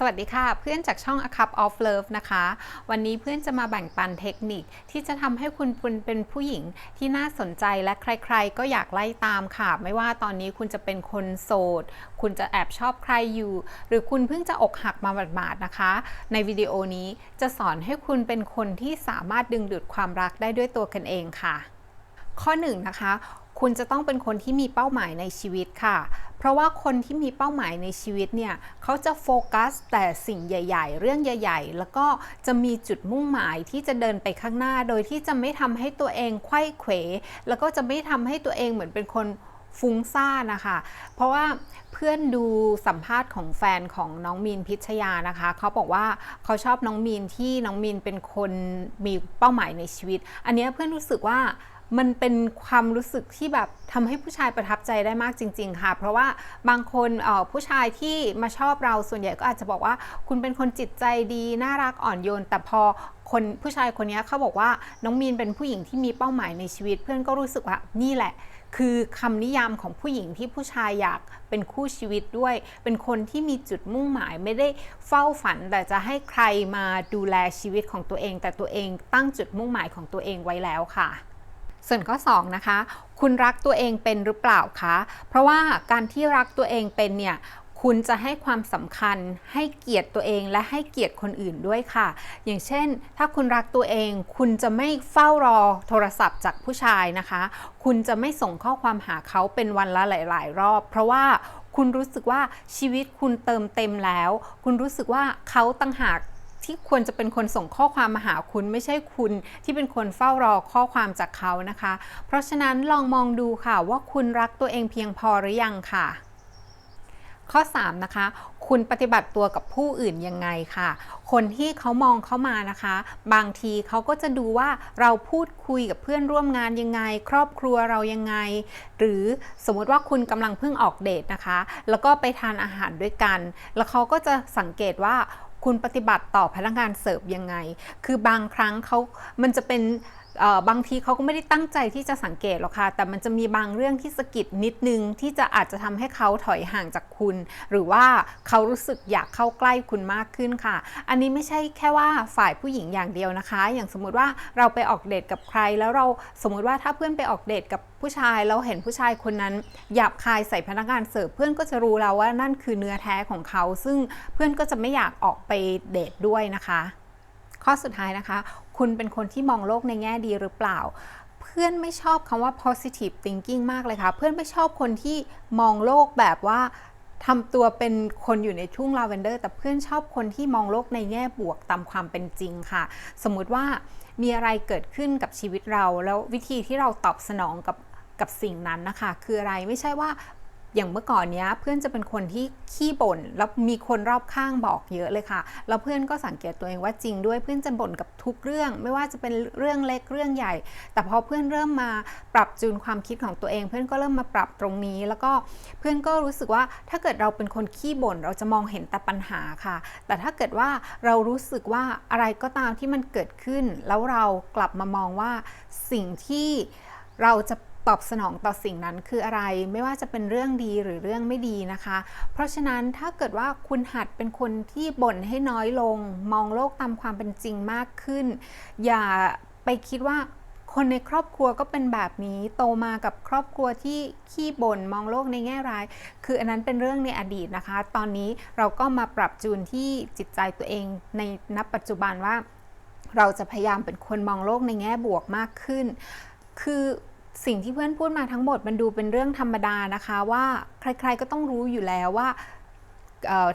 สวัสดีค่ะ เพื่อนจากช่อง A Cup of Love นะคะ วันนี้เพื่อนจะมาแบ่งปันเทคนิคที่จะทำให้คุณคุณเป็นผู้หญิงที่น่าสนใจและใครๆ ก็อยากไล่ตามค่ะ ไม่ว่าตอนนี้คุณจะเป็นคนโสด คุณจะแอบชอบใครอยู่ หรือคุณเพิ่งจะอกหักมาบาดๆนะคะ ในวิดีโอนี้จะสอนให้คุณเป็นคนที่สามารถดึงดูดความรักได้ด้วยตัวกันเองค่ะ ข้อ1นนะคะ คุณจะต้องเป็นคนที่มีเป้าหมายในชีวิตค่ะ เพราะว่าคนที่มีเป้าหมายในชีวิตเนี่ยเขาจะโฟกัสแต่สิ่งใหญ่ ๆ เรื่องใหญ่ ๆ แล้วก็จะมีจุดมุ่งหมายที่จะเดินไปข้างหน้า โดยที่จะไม่ทำให้ตัวเองไขว้เขว แล้วก็จะไม่ทำให้ตัวเองเหมือนเป็นคนฟุ้งซ่านนะคะ เพราะว่าเพื่อนดูสัมภาษณ์ของแฟนของน้องมีนพิชยานะคะ เขาบอกว่าเขาชอบน้องมีนที่น้องมีนเป็นคนมีเป้าหมายในชีวิต อันนี้เพื่อนรู้สึกว่า มันเป็นความรู้สึกที่แบบทำให้ผู้ชายประทับใจได้มากจริง ๆ ค่ะ เพราะว่าบางคนผู้ชายที่มาชอบเราส่วนใหญ่ก็อาจจะบอกว่า คุณเป็นคนจิตใจดีน่ารักอ่อนโยน แต่พอคนผู้ชายคนนี้เขาบอกว่าน้องมีนเป็นผู้หญิงที่มีเป้าหมายในชีวิต เพื่อนก็รู้สึกว่านี่แหละ คือคำนิยามของผู้หญิงที่ผู้ชายอยากเป็นคู่ชีวิตด้วย เป็นคนที่มีจุดมุ่งหมายไม่ได้เฝ้าฝัน แต่จะให้ใครมาดูแลชีวิตของตัวเอง แต่ตัวเองตั้งจุดมุ่งหมายของตัวเองไว้แล้วค่ะ ส่วนข้อ2นะคะ คุณรักตัวเองเป็นหรือเปล่าคะ เพราะว่าการที่รักตัวเองเป็นเนี่ยคุณจะให้ความสำคัญให้เกียรติตัวเองและให้เกียรติคนอื่นด้วยค่ะ อย่างเช่น ถ้าคุณรักตัวเอง คุณจะไม่เฝ้ารอโทรศัพท์จากผู้ชายนะคะ คุณจะไม่ส่งข้อความหาเขาเป็นวันละหลาย ๆ รอบ เพราะว่าคุณรู้สึกว่าชีวิตคุณเติมเต็มแล้ว คุณรู้สึกว่าเขาตั้งหาก ที่ควรจะเป็นคนส่งข้อความมาหาคุณไม่ใช่คุณที่เป็นคนเฝ้ารอข้อความจากเขานะคะ เพราะฉะนั้นลองมองดูค่ะว่าคุณรักตัวเองเพียงพอหรือยังค่ะ ข้อ 3 นะคะ คุณปฏิบัติตัวกับผู้อื่นยังไงค่ะ คนที่เขามองเข้ามานะคะ บางทีเขาก็จะดูว่าเราพูดคุยกับเพื่อนร่วมงานยังไง ครอบครัวเรายังไง หรือสมมติว่าคุณกำลังเพิ่งออกเดทนะคะ แล้วก็ไปทานอาหารด้วยกัน แล้วเขาก็จะสังเกตว่า คุณปฏิบัติต่อพนักงานเสิร์ฟยังไง คือบางครั้งเขามันจะเป็นบางทีเขาก็ไม่ได้ตั้งใจที่จะสังเกตหรอกค่ะ แต่มันจะมีบางเรื่องที่สะกิดนิดนึงที่จะอาจจะทำให้เขาถอยห่างจากคุณ หรือว่าเขารู้สึกอยากเข้าใกล้คุณมากขึ้นค่ะ อันนี้ไม่ใช่แค่ว่าฝ่ายผู้หญิงอย่างเดียวนะคะ อย่างสมมุติว่าเราไปออกเดทกับใคร แล้วเราสมมุติว่าถ้าเพื่อนไปออกเดทกับผู้ชายแล้วเห็นผู้ชายคนนั้นหยาบคายใส่พนักงานเสิร์ฟเพื่อนก็จะรู้แล้วว่านั่นคือเนื้อแท้ของเขา ซึ่งเพื่อนก็จะไม่อยากออกไปเดทด้วยนะคะ ข้อสุดท้ายนะคะ คุณเป็นคนที่มองโลกในแง่ดีหรือเปล่า เพื่อนไม่ชอบคำว่า positive thinking มากเลยค่ะ เพื่อนไม่ชอบคนที่มองโลกแบบว่าทำตัวเป็นคนอยู่ในทุ่งลาเวนเดอร์ แต่เพื่อนชอบคนที่มองโลกในแง่บวกตามความเป็นจริงค่ะ สมมุติว่ามีอะไรเกิดขึ้นกับชีวิตเรา แล้ววิธีที่เราตอบสนองกับกับสิ่งนั้นนะคะ คืออะไรไม่ใช่ว่า อย่างเมื่อก่อนเนี้ยเพื่อนจะเป็นคนที่ขี้บ่นแล้วมีคนรอบข้างบอกเยอะเลยค่ะ แล้วเพื่อนก็สังเกตตัวเองว่าจริงด้วยเพื่อนจะบ่นกับทุกเรื่อง ไม่ว่าจะเป็นเรื่องเล็กเรื่องใหญ่ แต่พอเพื่อนเริ่มมาปรับจูนความคิดของตัวเอง เพื่อนก็เริ่มมาปรับตรงนี้ แล้วก็เพื่อนก็รู้สึกว่าถ้าเกิดเราเป็นคนขี้บ่นเราจะมองเห็นแต่ปัญหาค่ะ แต่ถ้าเกิดว่าเรารู้สึกว่าอะไรก็ตามที่มันเกิดขึ้น แล้วเรากลับมามองว่าสิ่งที่เราจะ ตอบสนองต่อสิ่งนั้นคืออะไร ไม่ว่าจะเป็นเรื่องดีหรือเรื่องไม่ดีนะคะ เพราะฉะนั้นถ้าเกิดว่าคุณหัดเป็นคนที่บ่นให้น้อยลง มองโลกตามความเป็นจริงมากขึ้น อย่าไปคิดว่าคนในครอบครัวก็เป็นแบบนี้โตมากับครอบครัวที่ขี้บ่นมองโลกในแง่ร้าย คืออันนั้นเป็นเรื่องในอดีตนะคะ ตอนนี้เราก็มาปรับจูนที่จิตใจตัวเองในนับปัจจุบันว่า เราจะพยายามเป็นคนมองโลกในแง่บวกมากขึ้น คือ สิ่งที่เพื่อนพูดมาทั้งหมดมันดูเป็นเรื่องธรรมดานะคะว่าใครๆก็ต้องรู้อยู่แล้วว่า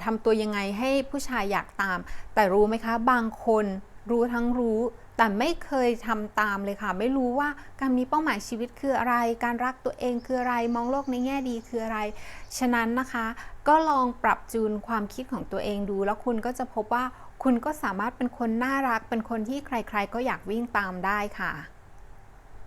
ทำตัวยังไงให้ผู้ชายอยากตาม แต่รู้ไหมคะ บางคนรู้ทั้งรู้ แต่ไม่เคยทำตามเลยค่ะ ไม่รู้ว่าการมีเป้าหมายชีวิตคืออะไร การรักตัวเองคืออะไร มองโลกในแง่ดีคืออะไร ฉะนั้นนะคะ ก็ลองปรับจูนความคิดของตัวเองดู แล้วคุณก็จะพบว่าคุณก็สามารถเป็นคนน่ารัก เป็นคนที่ใคร ๆ ก็อยากวิ่งตามได้ค่ะ